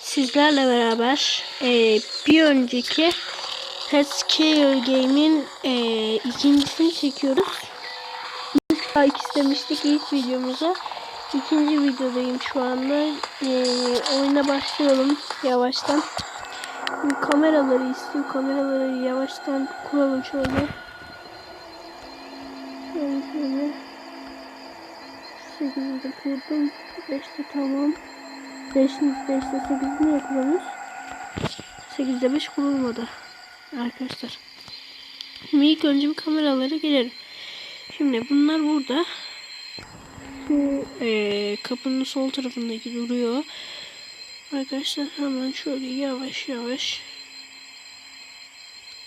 sizlerle beraber e, bir önceki Headscale Game'in e, ikincisini çekiyoruz. İlk like istemiştik ilk videomuza. İkinci videodayım şu anda. E, oyuna başlayalım yavaştan. Şimdi kameraları istiyor. Kameraları yavaştan kuralım şöyle. Şöyle şöyle. 8'de kurdum. 5'te tamam. 5, 5'te 8 niye kuramıyoruz? 8'de 5 kurulmadı. Arkadaşlar. Şimdi ilk önce bir kameralara gelelim. Şimdi bunlar burada. Şu eee, kapının sol tarafındaki duruyor. Arkadaşlar hemen şöyle yavaş yavaş.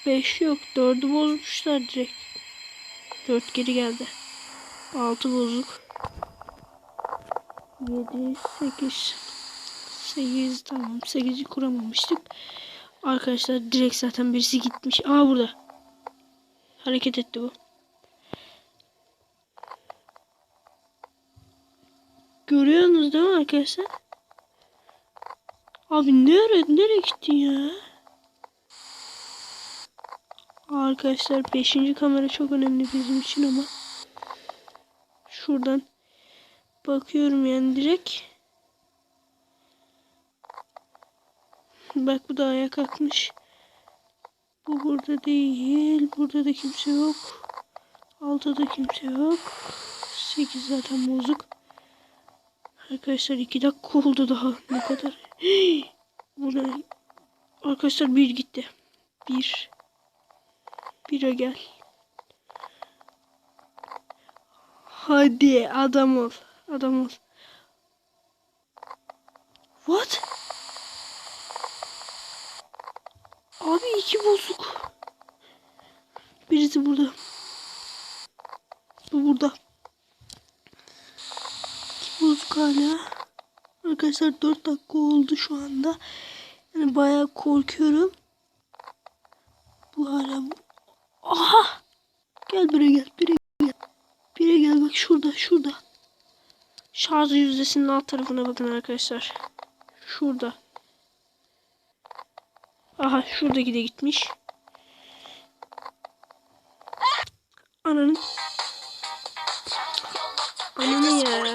5 yok. 4'ü bozmuşlar direkt. 4 geri geldi. 6 bozuk. 7, 8, 8 tamam 8'i kuramamıştık. Arkadaşlar direkt zaten birisi gitmiş. Aa burada. Hareket etti bu. Görüyorsunuz değil mi arkadaşlar? Abi nereye nereye gittin ya? Arkadaşlar 5. kamera çok önemli bizim için ama şuradan bakıyorum yani direkt Bak bu da ayağa kalkmış. Bu burada değil. Burada da kimse yok. Altta kimse yok. 8 zaten bozuk. Arkadaşlar 2 dakika oldu daha. Ne kadar? Bu? Arkadaşlar bir gitti. Bir. Bire gel. Hadi adam ol. Adam ol. What? Abi iki bozuk. Birisi burada. Bu burada. İki bozuk hala. Arkadaşlar 4 dakika oldu şu anda. Yani bayağı korkuyorum. Bu hala... Aha! Gel buraya gel. Bire gel. Bire gel bak şurada şurada. Şarj yüzdesinin alt tarafına bakın arkadaşlar. Şurada. Aha şuradaki de gitmiş. Ananın. Ananı ya.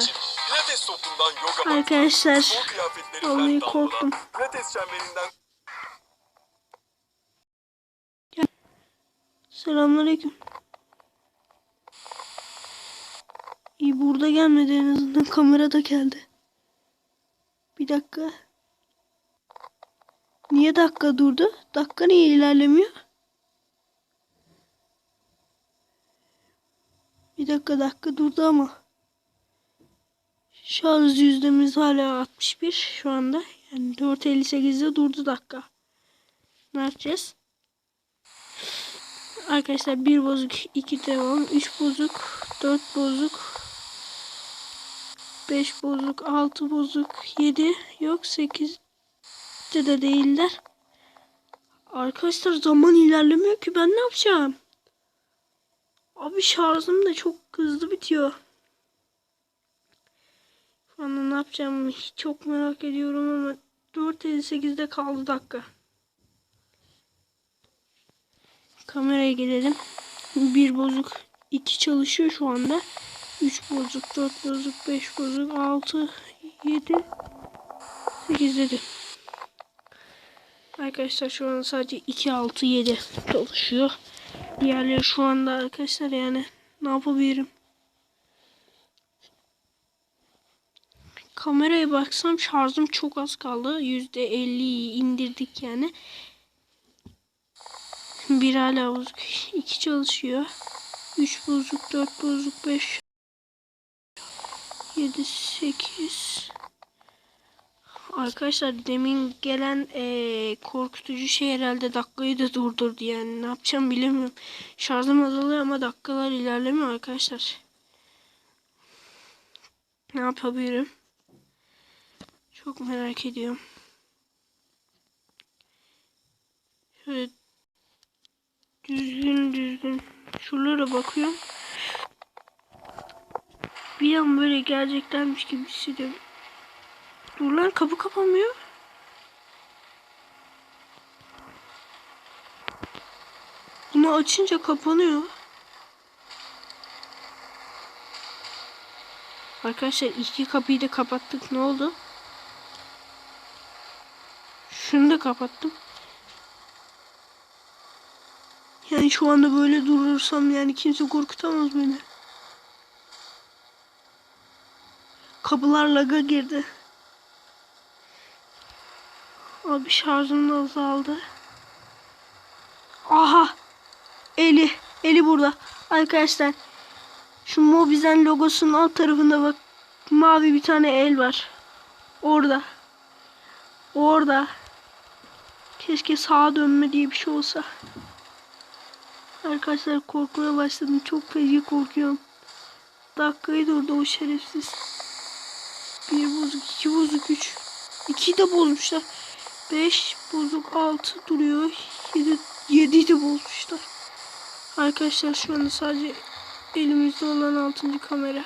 Arkadaşlar. Vallahi korktum. Selamünaleyküm. İyi burada gelmedi en azından kamerada geldi. Bir dakika. Niye dakika durdu? Dakika niye ilerlemiyor? Bir dakika dakika durdu ama. Şarj yüzdemiz hala 61 şu anda. Yani 4.58'de durdu dakika. Ne yapacağız? Arkadaşlar bir bozuk, iki devam, üç bozuk, dört bozuk, beş bozuk, altı bozuk, yedi yok sekiz de de değiller. Arkadaşlar zaman ilerlemiyor ki ben ne yapacağım? Abi şarjım da çok hızlı bitiyor. Şu anda ne yapacağımı çok merak ediyorum ama 4.58'de kaldı dakika. Kameraya gelelim. Bir bozuk, iki çalışıyor şu anda. Üç bozuk, dört bozuk, beş bozuk, altı, yedi, sekiz dedi. Arkadaşlar şu an sadece 2, 6, 7 çalışıyor. Diğerleri şu anda arkadaşlar yani ne yapabilirim? Kameraya baksam şarjım çok az kaldı. %50'yi indirdik yani. Bir hala bozuk. iki çalışıyor. Üç bozuk, dört bozuk, beş, yedi, sekiz. Arkadaşlar demin gelen eee, korkutucu şey herhalde dakikayı da durdurdu yani. Ne yapacağım bilemiyorum. Şarjım azalıyor ama dakikalar ilerlemiyor arkadaşlar. Ne yapabilirim? Çok merak ediyorum. Şöyle düzgün düzgün şuralara bakıyorum. Bir an böyle geleceklermiş gibi hissediyorum. Dur lan kapı kapanmıyor. Bunu açınca kapanıyor. Arkadaşlar iki kapıyı da kapattık. Ne oldu? Şunu da kapattım. Yani şu anda böyle durursam yani kimse korkutamaz beni. Kapılar laga girdi. Abi şarjım da azaldı. Aha. Eli. Eli burada. Arkadaşlar. Şu Mobizen logosunun alt tarafında bak. Mavi bir tane el var. Orada. Orada. Keşke sağa dönme diye bir şey olsa. Arkadaşlar korkmaya başladım. Çok feci korkuyorum. Dakikayı durdu o şerefsiz. Bir bozuk, iki bozuk, üç. İki de bozmuşlar. Beş bozuk, altı duruyor. Yedi, yedi de bozmuşlar. Arkadaşlar şu anda sadece elimizde olan altıncı kamera.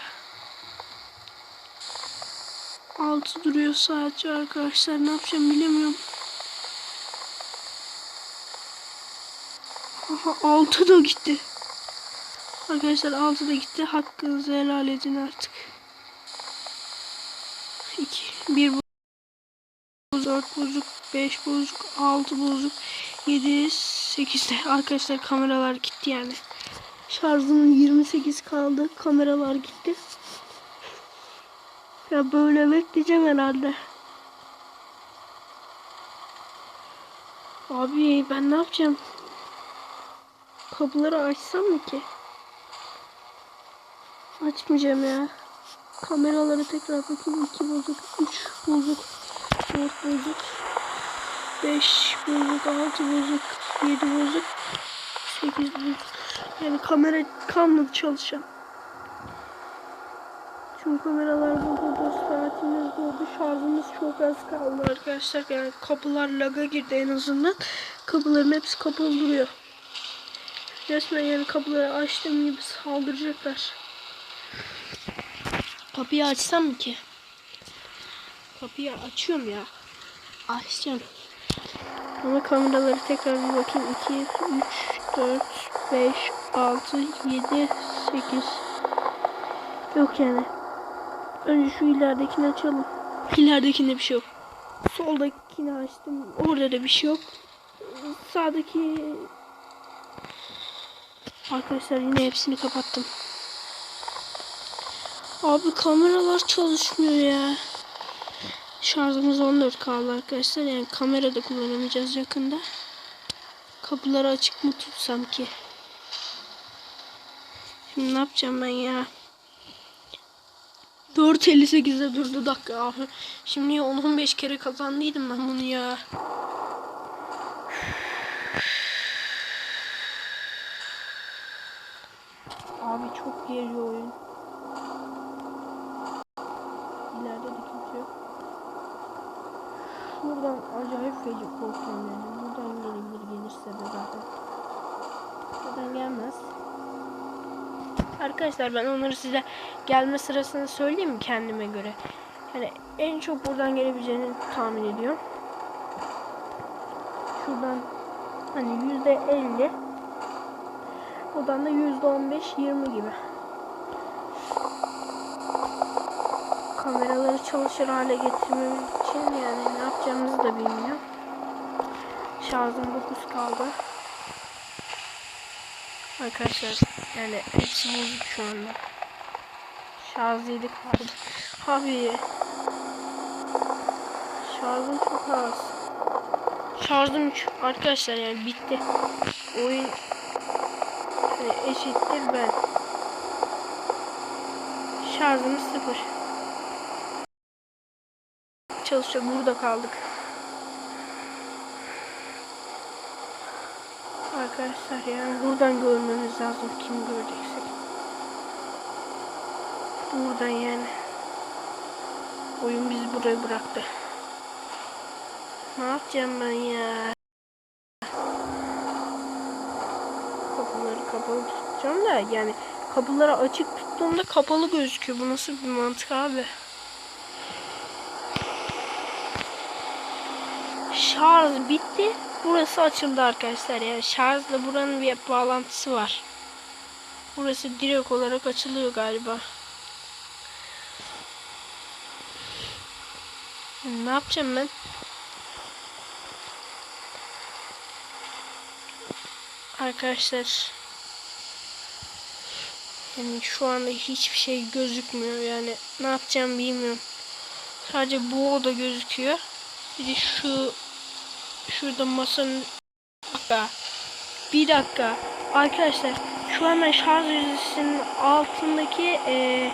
Altı duruyor sadece arkadaşlar. Ne yapacağım bilemiyorum. Aha altı da gitti. Arkadaşlar altı da gitti. Hakkınızı helal edin artık. 2, 1 bozuk, 4 bozuk, 5 bozuk, 6 bozuk, 7, 8 de. Arkadaşlar kameralar gitti yani. Şarjım 28 kaldı. Kameralar gitti. Ya böyle bekleyeceğim herhalde. Abi ben ne yapacağım? Kapıları açsam mı ki? Açmayacağım ya. Kameraları tekrar bakayım. 2 bozuk, 3 bozuk, 4 bozuk, 5 bozuk, 6 bozuk, 7 bozuk, 8 bozuk. Yani kamera kalmadı çalışan. Çünkü kameralar bozuldu, saatimiz doldu, şarjımız çok az kaldı arkadaşlar. Yani kapılar laga girdi en azından. Kapıların hepsi kapalı duruyor. Resmen yani kapıları açtığım gibi saldıracaklar. Kapıyı açsam mı ki? Kapıyı açıyorum ya. Açacağım. Ama kameraları tekrar bir bakayım. 2, 3, 4, 5, 6, 7, 8. Yok yani. Önce şu ileridekini açalım. İleridekinde bir şey yok. Soldakini açtım. Orada da bir şey yok. Sağdaki... Arkadaşlar yine hepsini kapattım. Abi kameralar çalışmıyor ya. Şarjımız 14 kaldı arkadaşlar. Yani kamera da kullanamayacağız yakında. Kapıları açık mı tutsam ki? Şimdi ne yapacağım ben ya? 4.58'de durdu dakika abi. Şimdi 10-15 kere kazandıydım ben bunu ya. Abi çok geriyor oyun. İleride de kimse yok. Acayip feci korkuyorum yani. Buradan gelebilir gelirse de zaten. Buradan gelmez. Arkadaşlar ben onları size gelme sırasını söyleyeyim kendime göre? Yani en çok buradan gelebileceğini tahmin ediyorum. Şuradan hani yüzde elli. Buradan da yüzde on beş yirmi gibi. kameraları çalışır hale getirmemiz için yani ne yapacağımızı da bilmiyorum. Şarjım 9 kaldı. Arkadaşlar yani hepsi bozuk şu anda. Şarj 7 kaldı. Abi şarjım çok az. Şarjım 3 arkadaşlar yani bitti. Oyun yani eşittir ben. Şarjım 0 çalışıyor. Burada kaldık. Arkadaşlar yani buradan görmemiz lazım. Kim göreceksek. Buradan yani. Oyun bizi buraya bıraktı. Ne yapacağım ben ya? Kapıları kapalı tutacağım da yani kapıları açık tuttuğumda kapalı gözüküyor. Bu nasıl bir mantık abi? Şarj bitti. burası açıldı arkadaşlar. Yani şarjla buranın bir bağlantısı var. Burası direkt olarak açılıyor galiba. Ne yapacağım ben? Arkadaşlar yani şu anda hiçbir şey gözükmüyor yani ne yapacağım bilmiyorum. Sadece bu oda gözüküyor. Bir de şu şurada masanın dakika. Bir dakika. Arkadaşlar şu ben şarj ünitesinin altındaki eee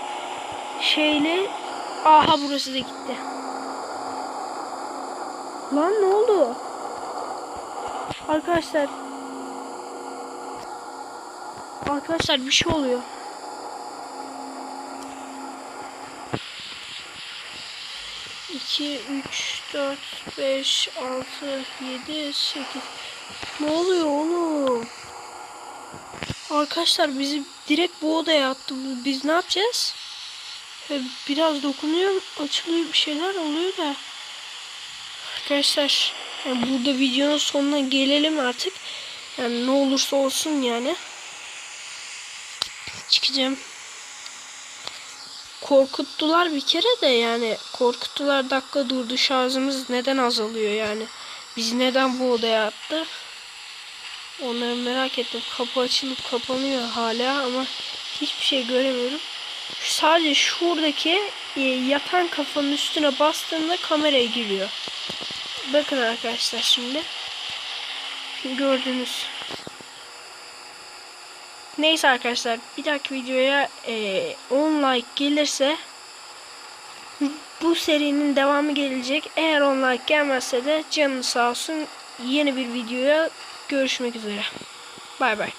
şeyle aha burası da gitti. Lan ne oldu? Arkadaşlar Arkadaşlar bir şey oluyor. İki, üç, dört, beş, altı, yedi, sekiz. Ne oluyor oğlum? Arkadaşlar bizi direkt bu odaya attı. Biz ne yapacağız? Ee, Biraz dokunuyor, açılıyor bir şeyler oluyor da. Arkadaşlar yani burada videonun sonuna gelelim artık. Yani ne olursa olsun yani. Çıkacağım. Korkuttular bir kere de yani korkuttular dakika durdu şarjımız neden azalıyor yani. Biz neden bu odaya attı? Onları merak ettim. Kapı açılıp kapanıyor hala ama hiçbir şey göremiyorum. Sadece şuradaki e, yatan kafanın üstüne bastığımda kameraya giriyor. Bakın arkadaşlar şimdi. Gördünüz. Neyse arkadaşlar bir dahaki videoya e, 10 like gelirse bu serinin devamı gelecek. Eğer 10 like gelmezse de canınız sağ olsun. Yeni bir videoya görüşmek üzere. Bay bay.